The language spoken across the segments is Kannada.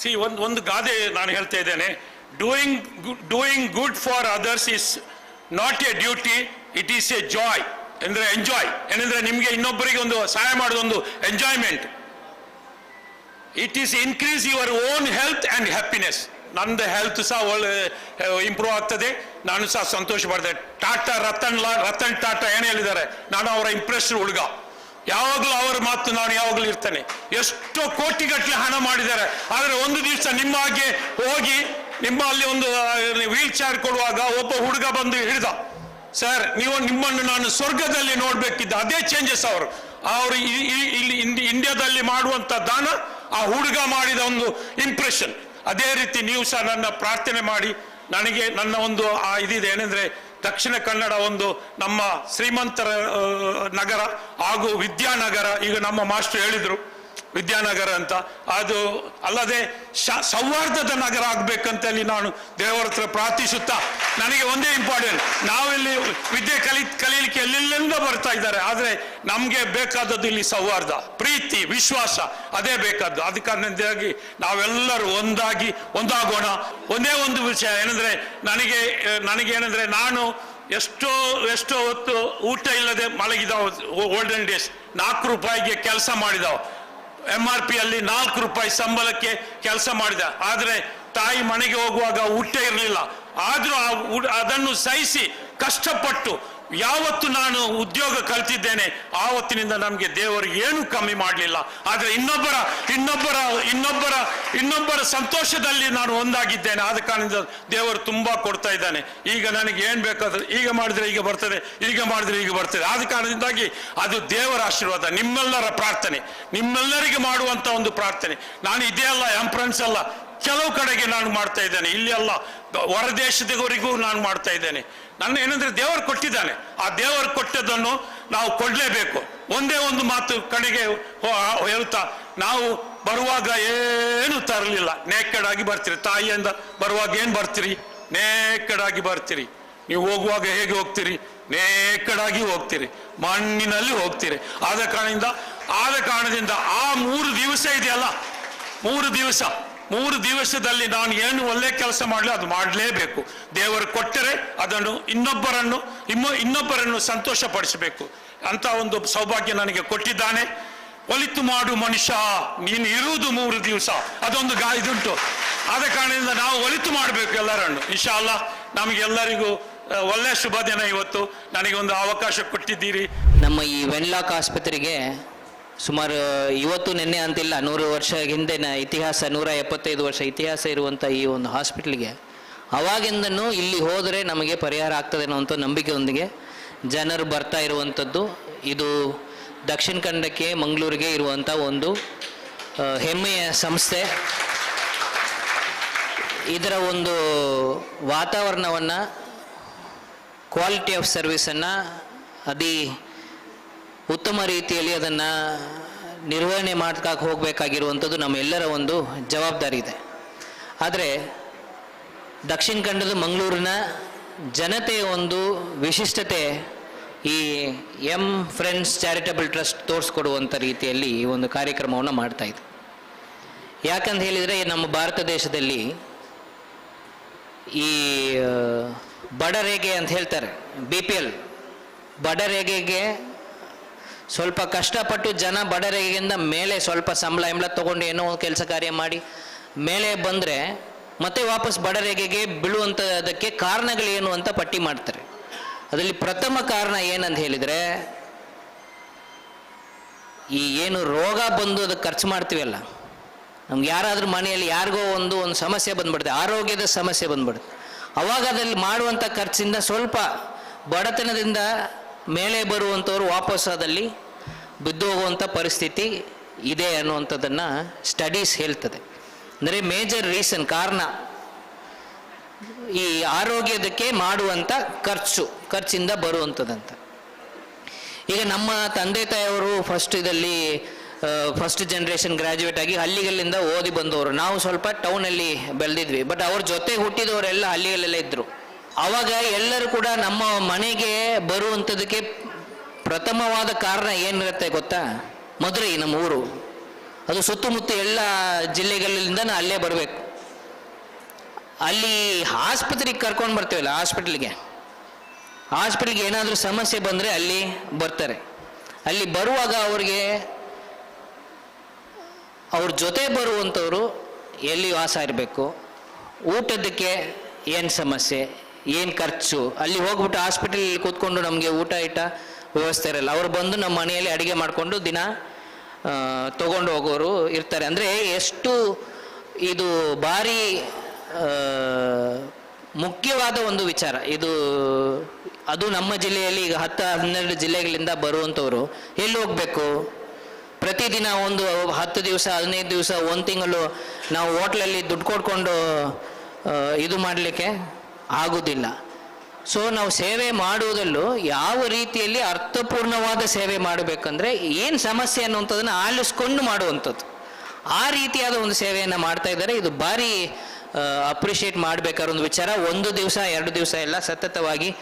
ಸಿ ಒಂದು ಒಂದು ಗಾದೆ ನಾನು ಹೇಳ್ತಾ ಇದ್ದೇನೆ doing doing good for others is not a duty it is a joy ಅಂದರೆ ಎಂಜಾಯ್ ಏನಂದ್ರೆ ನಿಮಗೆ ಇನ್ನೊಬ್ಬರಿಗೆ ಒಂದು ಸಹಾಯ ಮಾಡೋದೊಂದು enjoyment it is increase your own health and happiness ನಂದು ಹೆಲ್ತ್ ಸಹ ಒಳ್ಳೆ ಇಂಪ್ರೂವ್ ಆಗ್ತದೆ ನಾನು ಸಹ ಸಂತೋಷ ಪಡ್ತೇನೆ ಟಾಟಾ ರತನ್ ಲಾ ರತನ್ ಟಾಟಾ ಏನು ಹೇಳಿದ್ದಾರೆ ನಾನು ಅವರ ಇಂಪ್ರೆಸ್ಡ್ ಹುಡುಗ ಯಾವಾಗಲೂ ಅವರ ಮಾತು ನಾನು ಯಾವಾಗಲೂ ಇರ್ತೇನೆ. ಎಷ್ಟೋ ಕೋಟಿಗಟ್ಟಲೆ ಹಣ ಮಾಡಿದ್ದಾರೆ. ಆದರೆ ಒಂದು ದಿವಸ ನಿಮ್ಮ ಹಾಗೆ ಹೋಗಿ ನಿಮ್ಮ ಅಲ್ಲಿ ಒಂದು ವೀಲ್ ಚೇರ್ ಕೊಡುವಾಗ ಒಬ್ಬ ಹುಡುಗ ಬಂದು ಹಿಡಿದ. ಸರ್, ನೀವು ನಿಮ್ಮನ್ನು ನಾನು ಸ್ವರ್ಗದಲ್ಲಿ ನೋಡ್ಬೇಕಿದ್ದ. ಅದೇ ಚೇಂಜಸ್ ಅವರು. ಅವರು ಇಲ್ಲಿ ಇಂಡಿ- ಇಂಡಿಯಾದಲ್ಲಿ ಮಾಡುವಂತ ದಾನ, ಆ ಹುಡುಗ ಮಾಡಿದ ಒಂದು ಇಂಪ್ರೆಷನ್ ಅದೇ ರೀತಿ ನೀವು ಸಹ ನನ್ನ ಪ್ರಾರ್ಥನೆ ಮಾಡಿ. ನನಗೆ ನನ್ನ ಒಂದು, ಆ, ಇದಿದೆ. ಏನಂದ್ರೆ ದಕ್ಷಿಣ ಕನ್ನಡ ಒಂದು ನಮ್ಮ ಶ್ರೀಮಂತರ ನಗರ ಹಾಗೂ ವಿದ್ಯಾನಗರ ಈಗ ನಮ್ಮ ಮಾಸ್ಟರ್ ಹೇಳಿದ್ರು. ವಿದ್ಯಾನಗರ ಅಂತ. ಅದು ಅಲ್ಲದೆ ಶ- ಸೌಹಾರ್ದದ ನಗರ ಆಗ್ಬೇಕಂತೇಳಿ ನಾನು ದೇವರ ಹತ್ರ ಪ್ರಾರ್ಥಿಸುತ್ತಾ ನನಗೆ ಒಂದೇ ಇಂಪಾರ್ಟೆಂಟ್ ನಾವಿಲ್ಲಿ ವಿದ್ಯೆ ಕಲಿ, ಕಲೀಲಿಕ್ಕೆ ಎಲ್ಲೆಲ್ಲಿಂದ ಬರ್ತಾ ಇದ್ದಾರೆ, ಆದರೆ ನಮಗೆ ಬೇಕಾದದ್ದು ಇಲ್ಲಿ ಸೌಹಾರ್ದ, ಪ್ರೀತಿ, ವಿಶ್ವಾಸ, ಅದೇ ಬೇಕಾದ್ದು. ಅದ ಕಾರಣದಿಂದಾಗಿ ನಾವೆಲ್ಲರೂ ಒಂದಾಗಿ, ಒಂದಾಗೋಣ. ಒಂದೇ ಒಂದು ವಿಷಯ ಏನಂದ್ರೆ ನನಗೆ ನನಗೆ ಏನಂದ್ರೆ ನಾನು ಎಷ್ಟೋ ಎಷ್ಟೋ ಹೊತ್ತು ಊಟ ಇಲ್ಲದೆ ಮಲಗಿದಾವ ಓಲ್ಡನ್ ಡೇಸ್. ನಾಲ್ಕು ರೂಪಾಯಿಗೆ ಕೆಲಸ ಮಾಡಿದಾವ. ಎಂ ಆರ್ ಪಿ ಅಲ್ಲಿ ನಾಲ್ಕು ರೂಪಾಯಿ ಸಂಬಳಕ್ಕೆ ಕೆಲಸ ಮಾಡಿದ. ಆದರೆ ತಾಯಿ ಮನೆಗೆ ಹೋಗುವಾಗ ಊಟ ಇರಲಿಲ್ಲ. ಆದರೂ ಅದನ್ನು ಸಹಿಸಿ ಕಷ್ಟಪಟ್ಟು ಯಾವತ್ತು ನಾನು ಉದ್ಯೋಗ ಕಲ್ತಿದ್ದೇನೆ, ಆವತ್ತಿನಿಂದ ನಮಗೆ ದೇವರು ಏನು ಕಮ್ಮಿ ಮಾಡಲಿಲ್ಲ. ಆದರೆ ಇನ್ನೊಬ್ಬರ ಇನ್ನೊಬ್ಬರ ಇನ್ನೊಬ್ಬರ ಇನ್ನೊಬ್ಬರ ಸಂತೋಷದಲ್ಲಿ ನಾನು ಒಂದಾಗಿದ್ದೇನೆ. ಆದ ಕಾರಣದಿಂದ ದೇವರು ತುಂಬ ಕೊಡ್ತಾ ಇದ್ದಾನೆ. ಈಗ ನನಗೆ ಏನು ಬೇಕಾದ್ರೆ, ಈಗ ಮಾಡಿದ್ರೆ ಈಗ ಬರ್ತದೆ, ಈಗ ಮಾಡಿದ್ರೆ ಈಗ ಬರ್ತದೆ. ಆದ ಕಾರಣದಿಂದಾಗಿ ಅದು ದೇವರ ಆಶೀರ್ವಾದ, ನಿಮ್ಮೆಲ್ಲರ ಪ್ರಾರ್ಥನೆ, ನಿಮ್ಮೆಲ್ಲರಿಗೆ ಮಾಡುವಂಥ ಒಂದು ಪ್ರಾರ್ಥನೆ. ನಾನು ಇದೇ ಅಲ್ಲ ಎಂಪ್ರೆನ್ಸ್ ಅಲ್ಲ. ಕೆಲವು ಕಡೆಗೆ ನಾನು ಮಾಡ್ತಾ ಇದ್ದೇನೆ. ಇಲ್ಲಿ ಅಲ್ಲ ಹೊರ ದೇಶದವರಿಗೂ ನಾನು ಮಾಡ್ತಾ ಇದ್ದೇನೆ. ನನ್ನ ಏನಂದ್ರೆ ದೇವರು ಕೊಟ್ಟಿದ್ದಾನೆ. ಆ ದೇವರು ಕೊಟ್ಟದನ್ನು ನಾವು ಕೊಡಲೇಬೇಕು. ಒಂದೇ ಒಂದು ಮಾತು ಕಡೆಗೆ ಹೇಳ್ತಾ ನಾವು ಬರುವಾಗ ಏನು ತರಲಿಲ್ಲ. ನೇಕಡಾಗಿ ಬರ್ತೀರಿ. ತಾಯಿಯಿಂದ ಬರುವಾಗ ಏನು ಬರ್ತೀರಿ? ನೇಕಡಾಗಿ ಬರ್ತೀರಿ. ನೀವು ಹೋಗುವಾಗ ಹೇಗೆ ಹೋಗ್ತೀರಿ? ನೇಕಡಾಗಿ ಹೋಗ್ತೀರಿ. ಮಣ್ಣಿನಲ್ಲಿ ಹೋಗ್ತೀರಿ. ಆದ ಕಾರಣದಿಂದ ಆದ ಕಾರಣದಿಂದ ಆ ಮೂರು ದಿವಸ ಇದೆಯಲ್ಲ? ಮೂರು ದಿವಸ. ಮೂರು ದಿವಸದಲ್ಲಿ ನಾನು ಏನು ಒಳ್ಳೆ ಕೆಲಸ ಮಾಡಲಿ ಅದು ಮಾಡಲೇಬೇಕು. ದೇವರು ಕೊಟ್ಟರೆ ಅದನ್ನು ಇನ್ನೊಬ್ಬರನ್ನು ಇಮ್ಮ ಇನ್ನೊಬ್ಬರನ್ನು ಸಂತೋಷಪಡಿಸಬೇಕು. ಅಂತ ಒಂದು ಸೌಭಾಗ್ಯ ನನಗೆ ಕೊಟ್ಟಿದ್ದಾನೆ. ಒಲಿತು ಮಾಡು ಮನುಷ್ಯ, ನೀನು ಇರುವುದು ಮೂರು ದಿವಸ. ಅದೊಂದು ಗಾ ಇದುಂಟು. ಆದ ಕಾರಣದಿಂದ ನಾವು ಒಲಿತು ಮಾಡಬೇಕು ಎಲ್ಲರನ್ನು. ಇನ್ಶಾ ಅಲ್ಲ ನಮಗೆಲ್ಲರಿಗೂ ಒಳ್ಳೆ ಶುಭ ದಿನ ಇವತ್ತು. ನನಗೆ ಒಂದು ಅವಕಾಶ ಕೊಟ್ಟಿದ್ದೀರಿ. ನಮ್ಮ ಈ ವೆನ್ಲಾಕ್ ಆಸ್ಪತ್ರೆಗೆ ಸುಮಾರು ಇವತ್ತು ನಿನ್ನೆ ಅಂತಿಲ್ಲ, ನೂರು ವರ್ಷ ಹಿಂದಿನ ಇತಿಹಾಸ, ನೂರ ಎಪ್ಪತ್ತೈದು ವರ್ಷ ಇತಿಹಾಸ ಇರುವಂಥ ಈ ಒಂದು ಹಾಸ್ಪಿಟ್ಲಿಗೆ. ಅವಾಗಿಂದನು ಇಲ್ಲಿ ಹೋದರೆ ನಮಗೆ ಪರಿಹಾರ ಆಗ್ತದೆ ಅನ್ನೋಂಥ ನಂಬಿಕೆಯೊಂದಿಗೆ ಜನರು ಬರ್ತಾ ಇರುವಂಥದ್ದು ಇದು ದಕ್ಷಿಣ ಕನ್ನಡಕ್ಕೆ ಮಂಗಳೂರಿಗೆ ಇರುವಂಥ ಒಂದು ಹೆಮ್ಮೆಯ ಸಂಸ್ಥೆ. ಇದರ ಒಂದು ವಾತಾವರಣವನ್ನು ಕ್ವಾಲಿಟಿ ಆಫ್ ಸರ್ವಿಸನ್ನು ಅತಿ ಉತ್ತಮ ರೀತಿಯಲ್ಲಿ ಅದನ್ನು ನಿರ್ವಹಣೆ ಮಾಡ್ಕಾಕ ಹೋಗಬೇಕಾಗಿರುವಂಥದ್ದು ನಮ್ಮೆಲ್ಲರ ಒಂದು ಜವಾಬ್ದಾರಿ ಇದೆ. ಆದರೆ ದಕ್ಷಿಣ ಕನ್ನಡದ ಮಂಗಳೂರಿನ ಜನತೆಯ ಒಂದು ವಿಶಿಷ್ಟತೆ ಈ ಎಂ ಫ್ರೆಂಡ್ಸ್ ಚಾರಿಟಬಲ್ ಟ್ರಸ್ಟ್ ತೋರಿಸ್ಕೊಡುವಂಥ ರೀತಿಯಲ್ಲಿ ಈ ಒಂದು ಕಾರ್ಯಕ್ರಮವನ್ನು ಮಾಡ್ತಾ ಇದೆ. ಯಾಕಂತ ಹೇಳಿದರೆ ನಮ್ಮ ಭಾರತ ದೇಶದಲ್ಲಿ ಈ ಬಡ ಬಡರೇಗೆ ಅಂತ ಹೇಳ್ತಾರೆ, ಬಿ ಪಿ ಎಲ್ ಬಡರೇಗೆಗೆ ಸ್ವಲ್ಪ ಕಷ್ಟಪಟ್ಟು ಜನ ಬಡರೇಗೆಯಿಂದ ಮೇಲೆ ಸ್ವಲ್ಪ ಸಂಬಳ ಎಂಬಳ ತಗೊಂಡು ಏನೋ ಒಂದು ಕೆಲಸ ಕಾರ್ಯ ಮಾಡಿ ಮೇಲೆ ಬಂದರೆ ಮತ್ತೆ ವಾಪಸ್ ಬೀಳುವಂಥದಕ್ಕೆ ಕಾರಣಗಳು ಕಾರಣಗಳೇನು ಅಂತ ಪಟ್ಟಿ ಮಾಡ್ತಾರೆ. ಅದರಲ್ಲಿ ಪ್ರಥಮ ಕಾರಣ ಏನಂತ ಹೇಳಿದರೆ ಈ ಏನು ರೋಗ ಬಂದು ಅದಕ್ಕೆ ಖರ್ಚು ಮಾಡ್ತೀವಲ್ಲ, ನಮ್ಗೆ ಯಾರಾದರೂ ಮನೆಯಲ್ಲಿ ಯಾರಿಗೋ ಒಂದು ಒಂದು ಸಮಸ್ಯೆ ಬಂದ್ಬಿಡುತ್ತೆ, ಆರೋಗ್ಯದ ಸಮಸ್ಯೆ ಬಂದ್ಬಿಡುತ್ತೆ. ಅವಾಗ ಅದರಲ್ಲಿ ಮಾಡುವಂಥ ಖರ್ಚಿಂದ ಸ್ವಲ್ಪ ಬಡತನದಿಂದ ಮೇಲೆ ಬರುವಂಥವ್ರು ವಾಪಸ್ಸಾದಲ್ಲಿ ಬಿದ್ದು ಹೋಗುವಂಥ ಪರಿಸ್ಥಿತಿ ಇದೆ ಅನ್ನುವಂಥದ್ದನ್ನು ಸ್ಟಡೀಸ್ ಹೇಳ್ತದೆ. ಅಂದರೆ ಮೇಜರ್ ರೀಸನ್ ಕಾರಣ. ಈ ಆರೋಗ್ಯದಕ್ಕೆ ಮಾಡುವಂಥ ಖರ್ಚು, ಖರ್ಚಿಂದ ಬರುವಂಥದ್ದಂತ. ಈಗ ನಮ್ಮ ತಂದೆ ತಾಯಿಯವರು ಫಸ್ಟ್ ಇದರಲ್ಲಿ ಫಸ್ಟ್ ಜನ್ರೇಷನ್ ಗ್ರಾಜ್ಯುಯೇಟ್ ಆಗಿ ಹಳ್ಳಿಗಳಿಂದ ಓದಿ ಬಂದವರು. ನಾವು ಸ್ವಲ್ಪ ಟೌನಲ್ಲಿ ಬೆಳೆದಿದ್ವಿ. ಬಟ್ ಅವ್ರ ಜೊತೆ ಹುಟ್ಟಿದವರೆಲ್ಲ ಹಳ್ಳಿಗಳಲ್ಲೇ ಇದ್ದರು ಅವಾಗ ಎಲ್ಲರೂ ಕೂಡ ನಮ್ಮ ಮನೆಗೆ ಬರುವಂಥದ್ದಕ್ಕೆ ಪ್ರಥಮವಾದ ಕಾರಣ ಏನಿರುತ್ತೆ ಗೊತ್ತಾ? ಮದುರೈ ನಮ್ಮ ಊರು ಅದು ಸುತ್ತಮುತ್ತ ಎಲ್ಲ ಜಿಲ್ಲೆಗಳಿಂದ ಅಲ್ಲೇ ಬರಬೇಕು. ಅಲ್ಲಿ ಆಸ್ಪತ್ರೆಗೆ ಕರ್ಕೊಂಡು ಬರ್ತೀವಲ್ಲ ಹಾಸ್ಪಿಟ್ಲಿಗೆ? ಹಾಸ್ಪಿಟ್ಲಿಗೆ ಏನಾದರೂ ಸಮಸ್ಯೆ ಬಂದರೆ ಅಲ್ಲಿ ಬರ್ತಾರೆ. ಅಲ್ಲಿ ಬರುವಾಗ ಅವ್ರಿಗೆ ಅವ್ರ ಜೊತೆ ಬರುವಂಥವ್ರು ಎಲ್ಲಿ ವಾಸ ಇರಬೇಕು? ಊಟದಕ್ಕೆ ಏನು ಸಮಸ್ಯೆ? ಏನು ಖರ್ಚು? ಅಲ್ಲಿ ಹೋಗ್ಬಿಟ್ಟು ಹಾಸ್ಪಿಟಲ್ ಕೂತ್ಕೊಂಡು ನಮಗೆ ಊಟ ಇಟ ವ್ಯವಸ್ಥೆ ಇರಲ್ಲ. ಅವ್ರು ಬಂದು ನಮ್ಮ ಮನೆಯಲ್ಲಿ ಅಡುಗೆ ಮಾಡಿಕೊಂಡು ದಿನ ತಗೊಂಡು ಹೋಗೋರು ಇರ್ತಾರೆ. ಅಂದರೆ ಎಷ್ಟು ಇದು ಭಾರಿ ಮುಖ್ಯವಾದ ಒಂದು ವಿಚಾರ. ಇದು, ಅದು ನಮ್ಮ ಜಿಲ್ಲೆಯಲ್ಲಿ ಈಗ ಹತ್ತು, ಹನ್ನೆರಡು ಜಿಲ್ಲೆಗಳಿಂದ ಬರುವಂಥವ್ರು ಎಲ್ಲಿ ಹೋಗಬೇಕು? ಪ್ರತಿದಿನ ಒಂದು ಹತ್ತು ದಿವಸ, ಹದಿನೈದು ದಿವಸ, ಒಂದು ತಿಂಗಳು ನಾವು ಹೋಟ್ಲಲ್ಲಿ ದುಡ್ಡು ಕೊಡ್ಕೊಂಡು ಇದು ಮಾಡಲಿಕ್ಕೆ ಆಗುವುದಿಲ್ಲ ಸೊ ನಾವು ಸೇವೆ ಮಾಡುವುದಲ್ಲೂ ಯಾವ ರೀತಿಯಲ್ಲಿ ಅರ್ಥಪೂರ್ಣವಾದ ಸೇವೆ ಮಾಡಬೇಕಂದ್ರೆ ಏನು ಸಮಸ್ಯೆ ಅನ್ನುವಂಥದ್ದನ್ನು ಆಲಿಸ್ಕೊಂಡು ಮಾಡುವಂಥದ್ದು. ಆ ರೀತಿಯಾದ ಒಂದು ಸೇವೆಯನ್ನು ಮಾಡ್ತಾ ಇದ್ದಾರೆ. ಇದು ಭಾರಿ ಅಪ್ರಿಷಿಯೇಟ್ ಮಾಡಬೇಕಾದ ಒಂದು ವಿಚಾರ. ಒಂದು ದಿವಸ, ಎರಡು ದಿವಸ ಎಲ್ಲ ಸತತವಾಗಿ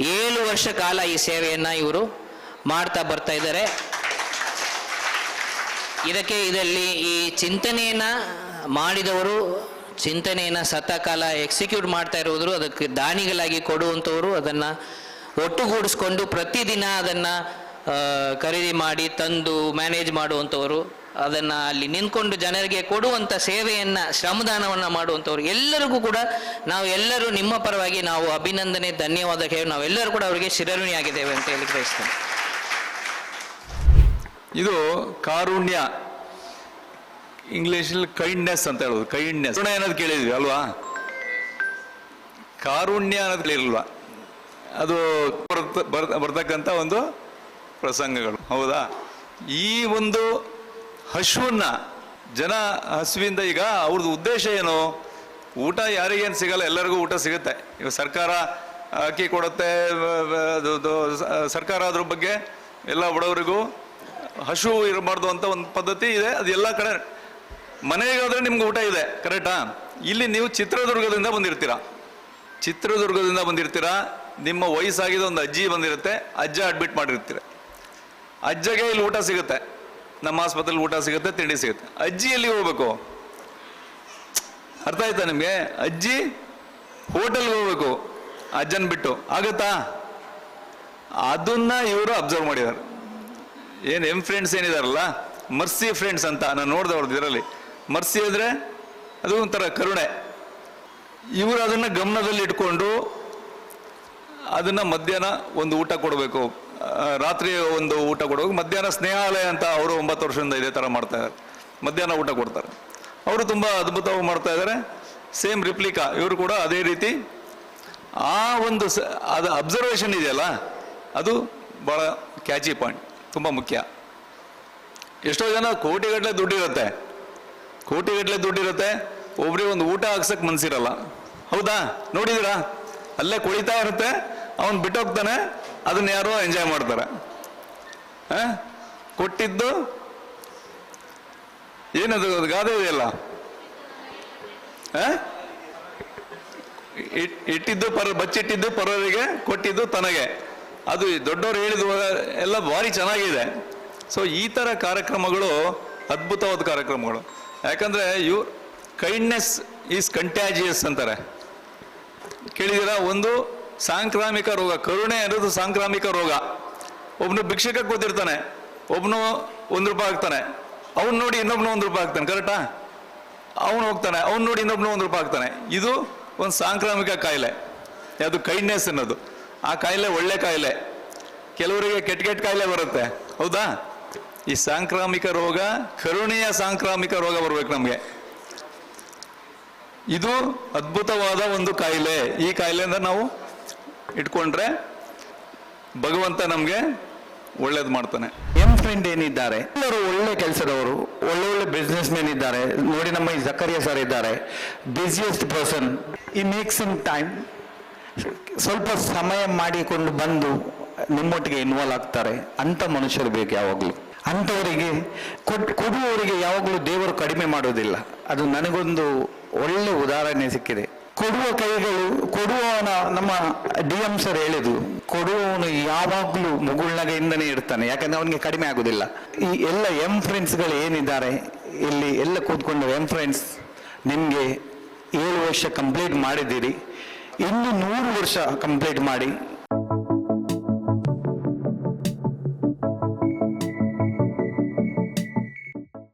ಏಳು ವರ್ಷ ಕಾಲ ಈ ಸೇವೆಯನ್ನು ಇವರು ಮಾಡ್ತಾ ಬರ್ತಾ ಇದ್ದಾರೆ. ಇದಕ್ಕೆ ಇದರಲ್ಲಿ ಈ ಚಿಂತನೆಯನ್ನು ಮಾಡಿದವರು ಚಿಂತನೆಯನ್ನ ಸತಕಾಲ ಎಕ್ಸಿಕ್ಯೂಟ್ ಮಾಡ್ತಾ ಇರುವುದ್ರು ಅದಕ್ಕೆ ದಾನಿಗಳಾಗಿ ಕೊಡುವಂಥವರು ಅದನ್ನು ಒಟ್ಟುಗೂಡಿಸ್ಕೊಂಡು ಪ್ರತಿದಿನ ಅದನ್ನು ಖರೀದಿ ಮಾಡಿ, ತಂದು ಮ್ಯಾನೇಜ್ ಮಾಡುವಂಥವರು, ಅದನ್ನು ಅಲ್ಲಿ ನಿಂತ್ಕೊಂಡು ಜನರಿಗೆ ಕೊಡುವಂಥ ಸೇವೆಯನ್ನು, ಶ್ರಮದಾನವನ್ನು ಮಾಡುವಂಥವ್ರು, ಎಲ್ಲರಿಗೂ ಕೂಡ ನಾವು ಎಲ್ಲರೂ ನಿಮ್ಮ ಪರವಾಗಿ ನಾವು ಅಭಿನಂದನೆ, ಧನ್ಯವಾದ ಹೇಳಿ ನಾವೆಲ್ಲರೂ ಕೂಡ ಅವರಿಗೆ ಶಿರಋಣಿಯಾಗಿದ್ದೇವೆ ಅಂತ ಹೇಳಿ ಬಯಸ್ತೇನೆ ಇದು ಕಾರುಣ್ಯ. ಇಂಗ್ಲಿಷಲ್ಲಿ ಕೈಂಡ್ನೆಸ್ ಅಂತ ಹೇಳೋದು ಕೈಂಡ್ನೆಸ್ ಕರುಣೆ ಅನ್ನೋದು ಕೇಳಿದ್ವಿ ಅಲ್ವಾ? ಕಾರುಣ್ಯ ಅನ್ನೋದು ಕೇಳಿಲ್ವಾ? ಅದು ಬರ್ತ- ಬರ್- ಬರ್ತಕ್ಕಂಥ ಒಂದು ಪ್ರಸಂಗಗಳು, ಹೌದಾ? ಈ ಒಂದು ಹಶುವನ್ನ ಜನ ಹಸುವಿಂದ ಈಗ ಅವ್ರದ್ದು ಉದ್ದೇಶ ಏನು? ಊಟ ಯಾರಿಗೇನು ಸಿಗಲ್ಲ, ಎಲ್ಲರಿಗೂ ಊಟ ಸಿಗುತ್ತೆ. ಇವಾಗ ಸರ್ಕಾರ ಅಕ್ಕಿ ಕೊಡುತ್ತೆ ಸರ್ಕಾರ ಅದ್ರ ಬಗ್ಗೆ ಎಲ್ಲ ಬಡವರಿಗೂ ಹಸು ಇರಬಾರ್ದು ಅಂತ ಒಂದು ಪದ್ಧತಿ ಇದೆ, ಅದು ಎಲ್ಲ ಕಡೆ ಮನೆಗೆ ಹೋದ್ರೆ ನಿಮ್ಗೆ ಊಟ ಇದೆ ಕರೆಕ್ಟಾ ಇಲ್ಲಿ ನೀವು ಚಿತ್ರದುರ್ಗದಿಂದ ಬಂದಿರ್ತೀರಾ. ಚಿತ್ರದುರ್ಗದಿಂದ ಬಂದಿರ್ತೀರಾ, ನಿಮ್ಮ ವಯಸ್ಸಾಗಿದ್ದ ಒಂದು ಅಜ್ಜಿ ಬಂದಿರುತ್ತೆ, ಅಜ್ಜ ಅಡ್ಮಿಟ್ ಮಾಡಿರ್ತೀರ. ಅಜ್ಜಗೆ ಇಲ್ಲಿ ಊಟ ಸಿಗುತ್ತೆ, ನಮ್ಮ ಆಸ್ಪತ್ರೆಲಿ ಊಟ ಸಿಗುತ್ತೆ, ತಿಂಡಿ ಸಿಗುತ್ತೆ. ಅಜ್ಜಿ ಎಲ್ಲಿ ಹೋಗ್ಬೇಕು? ಅರ್ಥ ಆಯ್ತಾ ನಿಮಗೆ? ಅಜ್ಜಿ ಹೋಟೆಲ್ಗೆ ಹೋಗ್ಬೇಕು, ಅಜ್ಜನ್ ಬಿಟ್ಟು. ಆಗುತ್ತಾ? ಅದನ್ನ ಇವರು ಅಬ್ಸರ್ವ್ ಮಾಡಿದ್ದಾರೆ ಏನು ಎಂ ಫ್ರೆಂಡ್ಸ್ ಏನಿದಾರಲ್ಲ? ಮರ್ಸಿ ಫ್ರೆಂಡ್ಸ್ ಅಂತ, ನಾನು ನೋಡ್ದೆ ಅವ್ರದ್ದು ಇದರಲ್ಲಿ. ಮರ್ಸಿ ಅಂದರೆ ಅದು ಒಂಥರ ಕರುಣೆ. ಇವರು ಅದನ್ನು ಗಮನದಲ್ಲಿ ಇಟ್ಕೊಂಡು ಅದನ್ನು ಮಧ್ಯಾಹ್ನ ಒಂದು ಊಟ ಕೊಡಬೇಕು. ರಾತ್ರಿ ಒಂದು ಊಟ ಕೊಡಬೇಕು. ಮಧ್ಯಾಹ್ನ ಸ್ನೇಹಾಲಯ ಅಂತ ಅವರು ಒಂಬತ್ತು ವರ್ಷದಿಂದ ಇದೇ ಥರ ಮಾಡ್ತಾ ಇದ್ದಾರೆ. ಮಧ್ಯಾಹ್ನ ಊಟ ಕೊಡ್ತಾರೆ. ಅವರು ತುಂಬ ಅದ್ಭುತವಾಗಿ ಮಾಡ್ತಾ ಇದ್ದಾರೆ. ಸೇಮ್ ರಿಪ್ಲಿಕಾ, ಇವರು ಕೂಡ ಅದೇ ರೀತಿ. ಆ ಒಂದು ಸ, ಅದು ಅಬ್ಸರ್ವೇಷನ್ ಇದೆಯಲ್ಲ, ಅದು ಭಾಳ ಕ್ಯಾಚಿ ಪಾಯಿಂಟ್ ತುಂಬ ಮುಖ್ಯ. ಎಷ್ಟೋ ಜನ ಕೋಟಿಗಟ್ಟಲೆ ದುಡ್ಡಿರುತ್ತೆ. ಕೋಟಿಗಟ್ಟಲೆ ದುಡ್ಡಿರುತ್ತೆ, ಒಬ್ರಿಗೆ ಒಂದು ಊಟ ಹಾಕ್ಸಕ್ ಮನ್ಸಿರಲ್ಲ. ಹೌದಾ? ನೋಡಿದಿರಾ ಅಲ್ಲೇ ಕುಳಿತಾ ಇರುತ್ತೆ, ಅವನು ಬಿಟ್ಟೋಗ್ತಾನೆ, ಅದನ್ನ ಯಾರೋ ಎಂಜಾಯ್ ಮಾಡ್ತಾರೆ? ಕೊಟ್ಟಿದ್ದು? ಏನದು, ಅದು ಗಾದೆ ಇದೆಯಲ್ಲ? ಇಟ್ಟಿದ್ದು ಪರ, ಬಚ್ಚಿಟ್ಟಿದ್ದು ಪರವರಿಗೆ ಕೊಟ್ಟಿದ್ದು ತನಗೆ. ಅದು ದೊಡ್ಡವರು ಹೇಳಿದ ಎಲ್ಲ ಭಾರಿ ಚೆನ್ನಾಗಿದೆ. ಸೊ ಈ ಥರ ಕಾರ್ಯಕ್ರಮಗಳು ಅದ್ಭುತವಾದ ಕಾರ್ಯಕ್ರಮಗಳು. ಯಾಕಂದ್ರೆ ಯು ಕೈಂಡ್ನೆಸ್ ಈಸ್ ಕಂಟ್ಯಾಜಿಯಸ್ ಅಂತಾರೆ. ಕೇಳಿದಿರಾ ಒಂದು ಸಾಂಕ್ರಾಮಿಕ ರೋಗ, ಕರುಣೆ ಅನ್ನೋದು ಸಾಂಕ್ರಾಮಿಕ ರೋಗ. ಒಬ್ಬನು ಭಿಕ್ಷಕ ಕೂತಿರ್ತಾನೆ ಒಬ್ಬನು ಒಂದು ರೂಪಾಯಿ ಹಾಕ್ತಾನೆ, ಅವ್ನು ನೋಡಿ ಇನ್ನೊಬ್ನು ಒಂದು ರೂಪಾಯಿ ಹಾಕ್ತಾನೆ ಕರೆಕ್ಟಾ ಅವನು ಹೋಗ್ತಾನೆ, ಅವ್ನು ನೋಡಿ ಇನ್ನೊಬ್ನು ಒಂದು ರೂಪಾಯಿ ಹಾಕ್ತಾನೆ. ಇದು ಒಂದು ಸಾಂಕ್ರಾಮಿಕ ಕಾಯಿಲೆ. ಅದು ಕೈಂಡ್ನೆಸ್ ಅನ್ನೋದು. ಆ ಕಾಯಿಲೆ ಒಳ್ಳೆ ಕಾಯಿಲೆ. ಕೆಲವರಿಗೆ ಕೆಟ್ಟ ಕೆಟ್ಟ ಕಾಯಿಲೆ ಬರುತ್ತೆ. ಹೌದಾ? ಈ ಸಾಂಕ್ರಾಮಿಕ ರೋಗ, ಕರುಣೆಯ ಸಾಂಕ್ರಾಮಿಕ ರೋಗ ಬರ್ಬೇಕು ನಮಗೆ. ಇದು ಅದ್ಭುತವಾದ ಒಂದು ಕಾಯಿಲೆ. ಈ ಕಾಯಿಲೆಯಿಂದ ನಾವು ಇಟ್ಕೊಂಡ್ರೆ ಭಗವಂತ ನಮಗೆ ಒಳ್ಳೇದು ಮಾಡ್ತಾನೆ. ಎಂ ಫ್ರೆಂಡ್ ಏನಿದ್ದಾರೆ? ಎಲ್ಲರೂ ಒಳ್ಳೆ ಕೆಲಸದವರು, ಒಳ್ಳೆ ಒಳ್ಳೆ ಬಿಸ್ನೆಸ್ ಮೆನ್ ಇದ್ದಾರೆ. ನೋಡಿ ನಮ್ಮ ಈ ಜಕರಿಯ ಸರ್ ಇದ್ದಾರೆ. ಬಿಸಿಯೆಸ್ಟ್ ಪರ್ಸನ್ ಈ ಮೇಕ್ಸ್ ಇನ್ ಟೈಮ್ ಸ್ವಲ್ಪ ಸಮಯ ಮಾಡಿಕೊಂಡು ಬಂದು ನಿಮ್ಮೊಟ್ಟಿಗೆ ಇನ್ವಾಲ್ವ್ ಆಗ್ತಾರೆ. ಅಂತ ಮನುಷ್ಯರು ಬೇಕು ಯಾವಾಗಲೂ. ಅಂಥವರಿಗೆ ಕೊಟ್ಟು ಕೊಡುವವರಿಗೆ ಯಾವಾಗಲೂ ದೇವರು ಕಡಿಮೆ ಮಾಡೋದಿಲ್ಲ ಅದು ನನಗೊಂದು ಒಳ್ಳೆ ಉದಾಹರಣೆ ಸಿಕ್ಕಿದೆ. ಕೊಡುವ ಕೈಗಳು, ಕೊಡುವವನ, ನಮ್ಮ ಡಿ ಎಂ ಸರ್ ಹೇಳಿದ್ರು, ಕೊಡುವವನು ಯಾವಾಗಲೂ ಮುಗುಳ್ನಗೆಯಿಂದನೇ ಇರ್ತಾನೆ, ಯಾಕಂದ್ರೆ ಅವನಿಗೆ ಕಡಿಮೆ ಆಗುದಿಲ್ಲ. ಈ ಎಲ್ಲ ಎಂ ಫ್ರೆಂಡ್ಸ್ಗಳು ಏನಿದ್ದಾರೆ, ಇಲ್ಲಿ ಎಲ್ಲ ಕೂತ್ಕೊಂಡು ಎಂ ಫ್ರೆಂಡ್ಸ್ ನಿಮಗೆ ಏಳು ವರ್ಷ ಕಂಪ್ಲೀಟ್ ಮಾಡಿದ್ದೀರಿ, ಇನ್ನು ನೂರು ವರ್ಷ ಕಂಪ್ಲೀಟ್ ಮಾಡಿ